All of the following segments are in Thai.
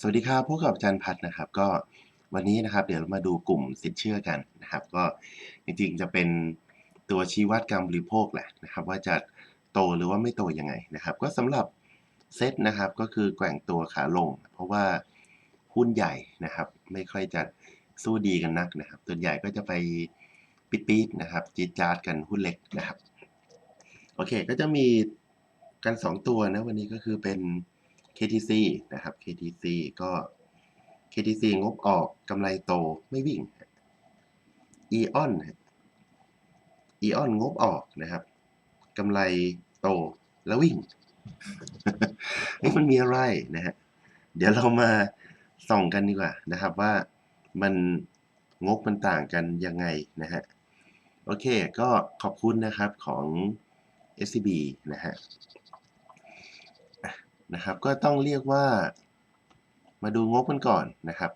สวัสดีครับพบกับอาจารย์พัฒน์นะครับ ก็วันนี้นะครับเดี๋ยวเรามาดูกลุ่มสินเชื่อกันนะครับ ก็จริงๆจะเป็นตัวชี้วัดการบริโภคแหละนะครับ ว่าจะโตหรือว่าไม่โตยังไงนะครับ ก็สำหรับเซตนะครับก็คือแกว่งตัวขาลง เพราะว่าหุ้นใหญ่นะครับ ไม่ค่อยจะสู้ดีกันนักนะครับตัวใหญ่ก็จะไปปิดๆนะครับจีจาร์ดกันหุ้นเล็กนะครับโอเคก็จะมีกัน 2 ตัวนะวันนี้ก็คือเป็น KTC นะครับ KTC ก็ KTC งบออกกำไรโตไม่วิ่ง EON EON งบออกนะครับกำไรโตแล้ววิ่งนี่มันมีอะไรนะฮะเดี๋ยวเรามาส่องกันดีกว่านะครับว่ามันงบมันต่างกันยังไงนะฮะโอเคก็ขอบคุณนะครับของ SCB นะฮะ นะครับ ก็ต้องเรียกว่า มาดูงบกันก่อนนะครับ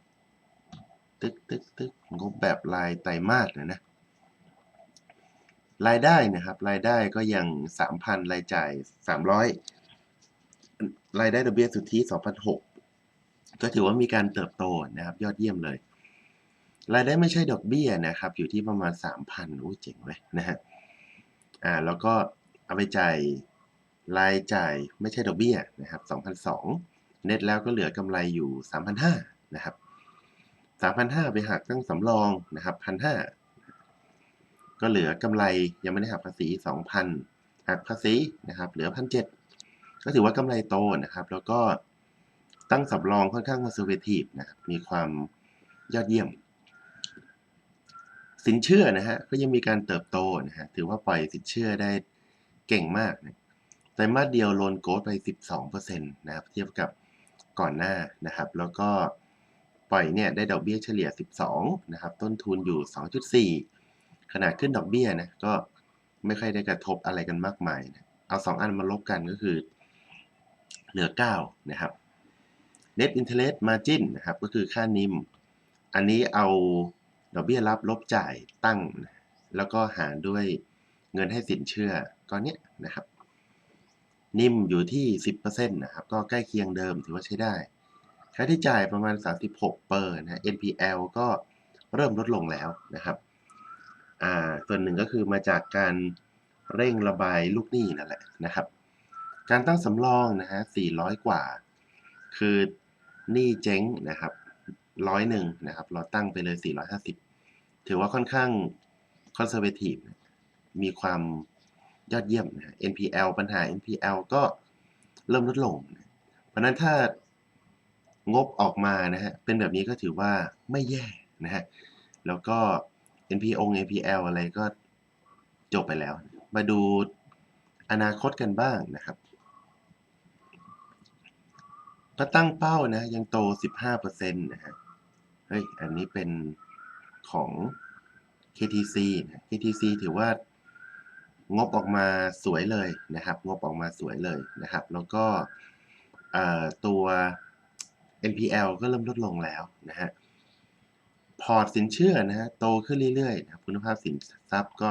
ตึกตึกตึกงบแบบรายไตรมาสนะนะรายได้นะครับ รายได้ก็ยัง 3,000 รายจ่าย 300 รายได้ดอกเบี้ยสุทธิ2,006ก็ถือว่ามีการเติบโตนะครับ ยอดเยี่ยมเลย รายได้ไม่ใช่ดอกเบี้ยนะครับ อยู่ที่ประมาณ 3,000อู้เจ๋งเลยนะฮะอ่าแล้วก็เอาไปจ่าย รายจ่ายไม่ใช่ดอกเบี้ยนะครับ2,002เน็ตแล้วก็เหลือกำไรอยู่ 3,500นะครับ3,500 ไปหักตั้งสำรองนะครับ1,500 ก็เหลือกำไรยังไม่ได้หักภาษี 2,000 หักภาษีนะครับเหลือ 1,700 ก็ถือว่ากำไรโตนะครับ แล้วก็ตั้งสำรองค่อนข้างคอนเซอร์เวทีฟนะครับมีความยอดเยี่ยม สินเชื่อนะฮะก็ยังมีการเติบโตนะฮะถือว่าปล่อยสินเชื่อได้เก่งมากนะ ไตรมาสเดียวโลนโกดไป 12%นะครับเทียบกับก่อนหน้านะครับ แล้วก็ปล่อยเนี่ยได้ดอกเบี้ยเฉลี่ย 12 นะครับ ต้นทุนอยู่ 2.4 ขนาดขึ้นดอกเบี้ยนะก็ไม่ค่อยได้กระทบอะไรกันมากมายนะเอา 2 อันมาลบกันก็คือ เหลือ 9 นะครับ net interest margin นะครับ ก็คือค่านิม อันนี้เอาดอกเบี้ยรับลบจ่ายตั้ง แล้วก็หารด้วยเงินให้สินเชื่อก้อนนี้นะครับ นิ่มอยู่ที่ 10%นะครับ ก็ใกล้เคียงเดิมถือว่าใช้ได้ ค่าใช้จ่ายประมาณ 36เปอร์นะ NPL ก็เริ่มลดลงแล้วนะครับ อ่า ส่วนหนึ่งก็คือมาจากการเร่งระบายลูกหนี้นั่นแหละนะครับ การตั้งสำรองนะฮะ 400 กว่า คือหนี้เจ๊งนะครับร้อยหนึ่งนะครับ เราตั้งไปเลย 450 ถือว่าค่อนข้างคอนเซอร์เวทีฟมีความ ยอดเยี่ยมนะ NPL ปัญหา NPL ก็เริ่มลดลงเพราะนั้นถ้างบออกมานะฮะเป็นแบบนี้ก็ถือว่าไม่แย่นะฮะแล้วก็ NPO NPL อะไรก็จบไปแล้ว มาดูอนาคตกันบ้างนะครับก็ตั้งเป้านะ ยังโต 15%นะฮะ เฮ้ย อันนี้เป็นของ KTC นะ KTC ถือว่า งบออกมาสวยเลยนะครับ งบออกมาสวยเลยนะครับ แล้วก็ตัว NPL ก็เริ่มลดลงแล้วนะฮะพอร์ตสินเชื่อนะฮะโตขึ้นเรื่อยๆนะคุณภาพสินทรัพย์ก็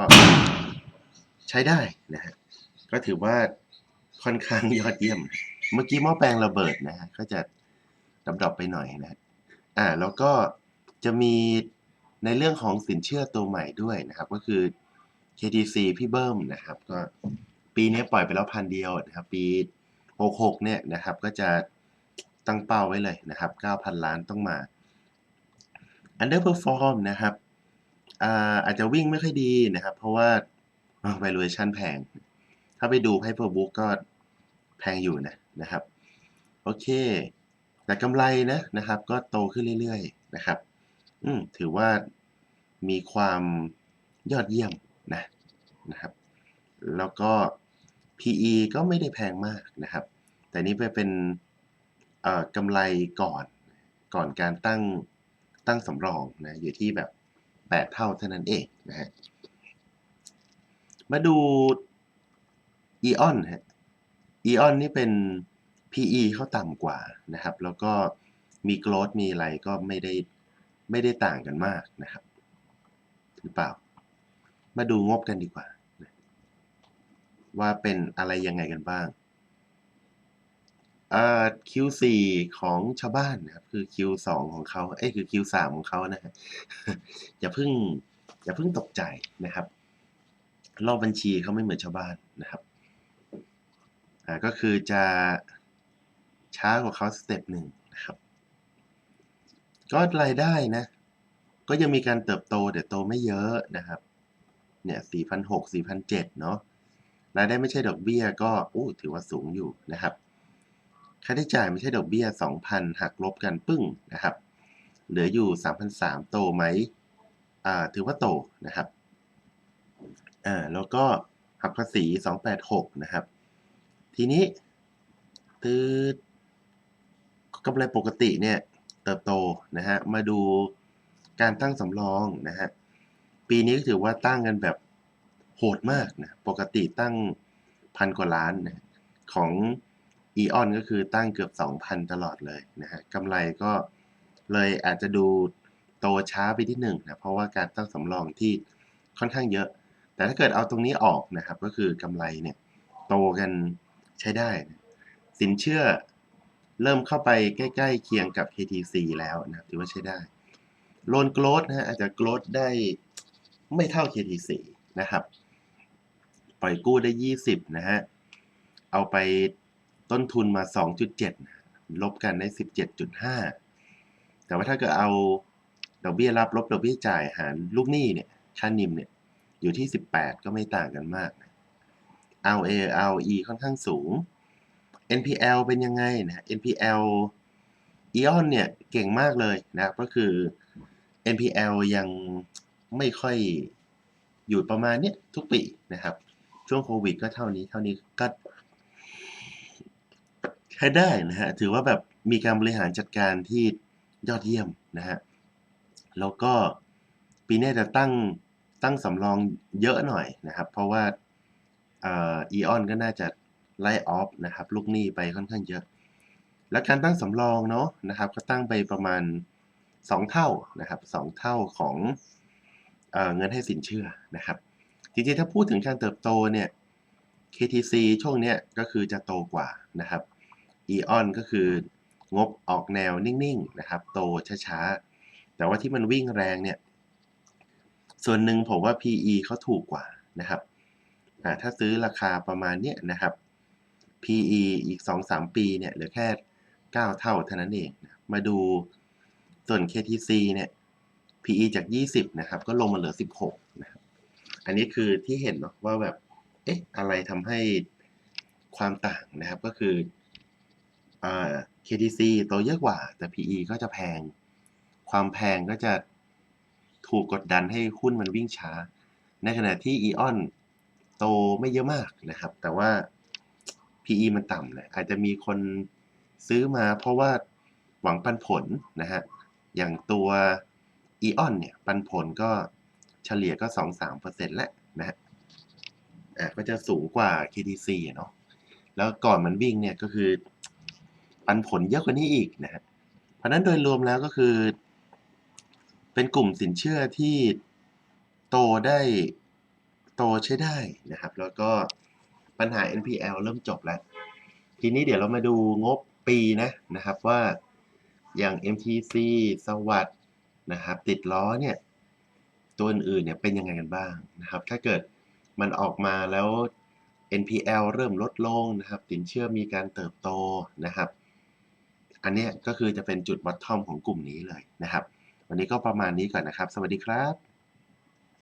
ใช้ได้นะฮะก็ถือว่าค่อนข้างยอดเยี่ยม เมื่อกี้หม้อแปลงระเบิดนะฮะก็จะดับๆไปหน่อยนะอ่าแล้วก็จะมีในเรื่องของสินเชื่อตัวใหม่ด้วยนะครับ ก็คือ KTC พี่เบิ้มนะครับก็ปีนี้ปล่อยไปแล้วพันเดียวนะครับ ปี 66 เนี่ยนะครับ ก็จะตั้งเป้าไว้เลยนะครับ 9,000 ล้านต้องมา underperform นะครับอาอาจจะวิ่งไม่ค่อยดีนะครับ เพราะว่า valuation แพง ถ้าไปดู Hyperbook ก็แพงอยู่นะนะครับ โอเค แต่กำไรนะนะครับ ก็โตขึ้นเรื่อยๆนะครับ อืมถือว่ามีความยอดเยี่ยม นะนะครับ แล้วก็ PE ก็ไม่ได้แพงมากนะครับ แต่นี้ไปเป็นกำไรก่อนก่อนการตั้งตั้งสำรองนะอยู่ที่แบบ 8 เท่าเท่านั้นเองนะฮะมาดู EON ฮะ EON นี่เป็น PE เขาต่ำกว่านะครับ แล้วก็มี growth มีอะไรก็ไม่ได้ไม่ได้ต่างกันมากนะครับ หรือเปล่า มาดูงบกันดีกว่า ว่าเป็นอะไรยังไงกันบ้างอ่า Q4 ของชาวบ้านนะครับ คือ Q2 ของเขาเอ๊ยคือ Q3 ของเขานะครับอย่าเพิ่งอย่าเพิ่งตกใจนะครับรอบบัญชีเขาไม่เหมือนชาวบ้านนะครับอ่าก็คือจะช้ากว่าเขาสเต็ปหนึ่งนะครับ ก็รายได้นะ ก็ยังมีการเติบโตแต่โตไม่เยอะนะครับ เนี่ย4,600 4,700เนาะรายได้ไม่ใช่ดอกเบี้ยก็โอ้ถือว่าสูงอยู่นะครับ ค่าใช้จ่ายไม่ใช่ดอกเบี้ย 2,000 หักลบกันปึ้งนะครับ เหลืออยู่ 3,300 โตไหมอ่าถือว่าโตนะครับอ่าแล้วก็หักภาษี 286 นะครับ ทีนี้ตืดกำไรปกติเนี่ยเติบโตนะฮะ มาดูการตั้งสำรองนะฮะ ปีนี้ก็ถือว่าตั้งกันแบบโหดมากนะ ปกติตั้ง1,000กว่าล้านนะ ของ Aeon ก็คือตั้งเกือบ 2,000 ตลอดเลยนะฮะกำไรก็เลยอาจจะดูโตช้าไปนิดหนึ่งนะ เพราะว่าการตั้งสำรองที่ค่อนข้างเยอะ แต่ถ้าเกิดเอาตรงนี้ออกนะครับ ก็คือกำไรเนี่ยโตกันใช้ได้นะสินเชื่อเริ่มเข้าไปใกล้ๆเคียงกับ KTC แล้วนะถือว่าใช้ได้ Loan Growth นะครับอาจจะ Growth ได้ ไม่เท่า KTC นะครับ ปล่อยกู้ได้ 20 นะฮะ เอาไปต้นทุนมา 2.7 ลบกันได้ 17.5 แต่ว่าถ้าเกิดเอาดอกเบี้ยรับลบดอกเบี้ยจ่ายหารลูกหนี้เนี่ยค่านิมเนี่ยอยู่ที่ 18 ก็ไม่ต่างกันมาก ROA ROE ค่อนข้างสูง NPL เป็นยังไงนะ NPL Aeon เนี่ยเก่งมากเลยนะก็คือ NPL ยัง ไม่ค่อยอยู่ประมาณเนี้ยทุกปีนะครับ ช่วงโควิดก็เท่านี้เท่านี้ก็ใช้ได้นะฮะถือว่าแบบมีการบริหารจัดการที่ยอดเยี่ยมนะฮะแล้วก็ปีนี้จะตั้งตั้งสำรองเยอะหน่อยนะครับ เพราะว่าอ่า Aeon ก็น่าจะไล่ออฟนะครับลูกหนี้ไปค่อนข้างเยอะ และการตั้งสำรองเนาะนะครับ ก็ตั้งไปประมาณ 2 เท่านะครับ 2 เท่าของ เเงินให้สินเชื่อนะครับ จริงๆ ถ้าพูดถึงการเติบโตเนี่ย KTC ช่วงเนี้ยก็คือจะโตกว่านะครับ EON ก็คืองบออกแนวนิ่งๆนะครับ โตช้าๆ แต่ว่าที่มันวิ่งแรงเนี่ย ส่วนหนึ่งผมว่า PE เขาถูกกว่านะครับ ถ้าซื้อราคาประมาณเนี้ยนะครับ PE อีก 2-3 ปีเนี่ยเหลือแค่ 9 เท่าเท่านั้นเอง มาดูส่วน KTC เนี่ย PE จาก 20 นะครับ ก็ลงมาเหลือ 16 นะครับ อันนี้คือที่เห็นเนาะว่าแบบ เอ๊ะ อะไรทำให้ความต่างนะครับ ก็คืออ่า KTC โตเยอะกว่า แต่ PE ก็จะแพง ความแพงก็จะถูกกดดันให้หุ้นมันวิ่งช้า ในขณะที่ EON โตไม่เยอะมากนะครับ แต่ว่า PE มันต่ำนะอาจจะมีคนซื้อมาเพราะว่าหวังปันผลนะครับอย่างตัว Aeon เนี่ย ปันผลก็เฉลี่ยก็ 2-3%แล้วนะครับอ่าก็จะสูงกว่า KTC เนาะแล้วก่อนมันวิ่งเนี่ยก็คือ ปันผลเยอะกว่านี้อีกนะครับเพราะนั้นโดยรวมแล้วก็คือ เป็นกลุ่มสินเชื่อที่โตได้โตใช้ได้นะครับ แล้วก็ปัญหา NPL เริ่มจบแล้ว ทีนี้เดี๋ยวเรามาดูงบปีนะนะครับว่าอย่าง MTC สวัสด์ นะครับ ติดล้อเนี่ยตัวอื่นๆเนี่ยเป็นยังไงกันบ้างนะครับ ถ้าเกิดมันออกมาแล้ว NPL เริ่มลดลงนะครับสินเชื่อมีการเติบโตนะครับ อันนี้ก็คือจะเป็นจุด bottom ของกลุ่มนี้เลยนะครับ วันนี้ก็ประมาณนี้ก่อนนะครับ สวัสดีครับ